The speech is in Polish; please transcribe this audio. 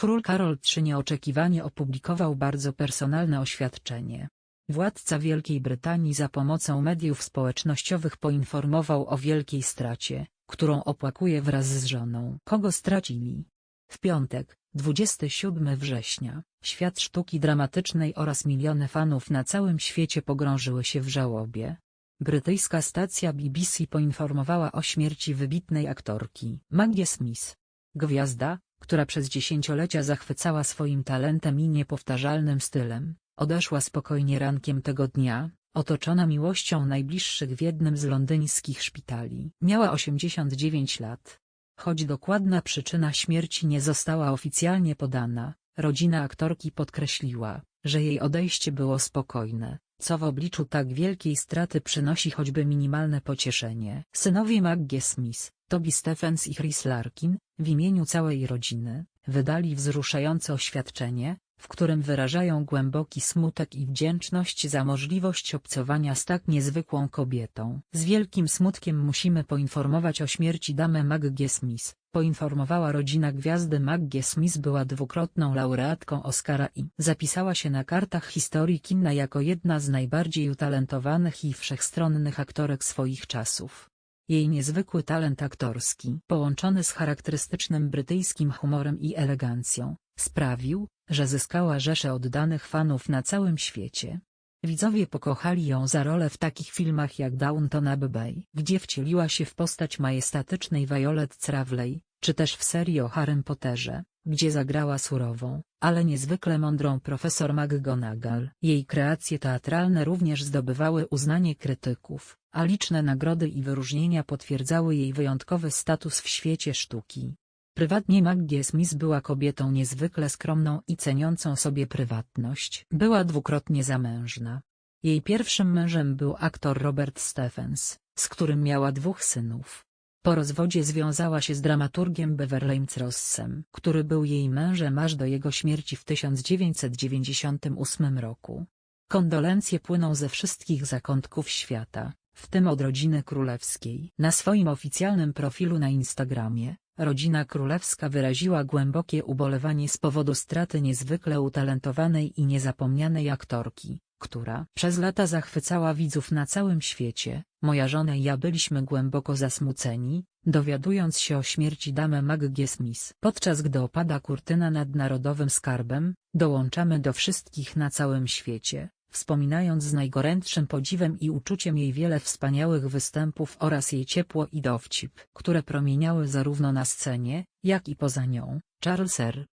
Król Karol III nieoczekiwanie opublikował bardzo personalne oświadczenie. Władca Wielkiej Brytanii za pomocą mediów społecznościowych poinformował o wielkiej stracie, którą opłakuje wraz z żoną. Kogo stracili? W piątek, 27 września, świat sztuki dramatycznej oraz miliony fanów na całym świecie pogrążyły się w żałobie. Brytyjska stacja BBC poinformowała o śmierci wybitnej aktorki Maggie Smith. Gwiazda, która przez dziesięciolecia zachwycała swoim talentem i niepowtarzalnym stylem, odeszła spokojnie rankiem tego dnia, otoczona miłością najbliższych w jednym z londyńskich szpitali. Miała 89 lat. Choć dokładna przyczyna śmierci nie została oficjalnie podana, rodzina aktorki podkreśliła, że jej odejście było spokojne, co w obliczu tak wielkiej straty przynosi choćby minimalne pocieszenie. Synowie Maggie Smith, Toby Stephens i Chris Larkin, w imieniu całej rodziny, wydali wzruszające oświadczenie, w którym wyrażają głęboki smutek i wdzięczność za możliwość obcowania z tak niezwykłą kobietą. Z wielkim smutkiem musimy poinformować o śmierci damy Maggie Smith, poinformowała rodzina gwiazdy Maggie Smith była dwukrotną laureatką Oscara i zapisała się na kartach historii kina jako jedna z najbardziej utalentowanych i wszechstronnych aktorek swoich czasów. Jej niezwykły talent aktorski, połączony z charakterystycznym brytyjskim humorem i elegancją, sprawił, że zyskała rzeszę oddanych fanów na całym świecie. Widzowie pokochali ją za rolę w takich filmach jak Downton Abbey, gdzie wcieliła się w postać majestatycznej Violet Travley, czy też w serii o Harrym Potterze, gdzie zagrała surową, ale niezwykle mądrą profesor McGonagall. Jej kreacje teatralne również zdobywały uznanie krytyków, a liczne nagrody i wyróżnienia potwierdzały jej wyjątkowy status w świecie sztuki. Prywatnie Maggie Smith była kobietą niezwykle skromną i ceniącą sobie prywatność. Była dwukrotnie zamężna. Jej pierwszym mężem był aktor Robert Stephens, z którym miała dwóch synów. Po rozwodzie związała się z dramaturgiem Beverleym Rossem, który był jej mężem aż do jego śmierci w 1998 roku. Kondolencje płyną ze wszystkich zakątków świata, w tym od rodziny królewskiej. Na swoim oficjalnym profilu na Instagramie, rodzina królewska wyraziła głębokie ubolewanie z powodu straty niezwykle utalentowanej i niezapomnianej aktorki, która przez lata zachwycała widzów na całym świecie. Moja żona i ja byliśmy głęboko zasmuceni, dowiadując się o śmierci damy Maggie Smith. Podczas gdy opada kurtyna nad narodowym skarbem, dołączamy do wszystkich na całym świecie, wspominając z najgorętszym podziwem i uczuciem jej wiele wspaniałych występów oraz jej ciepło i dowcip, które promieniały zarówno na scenie, jak i poza nią. Charles R.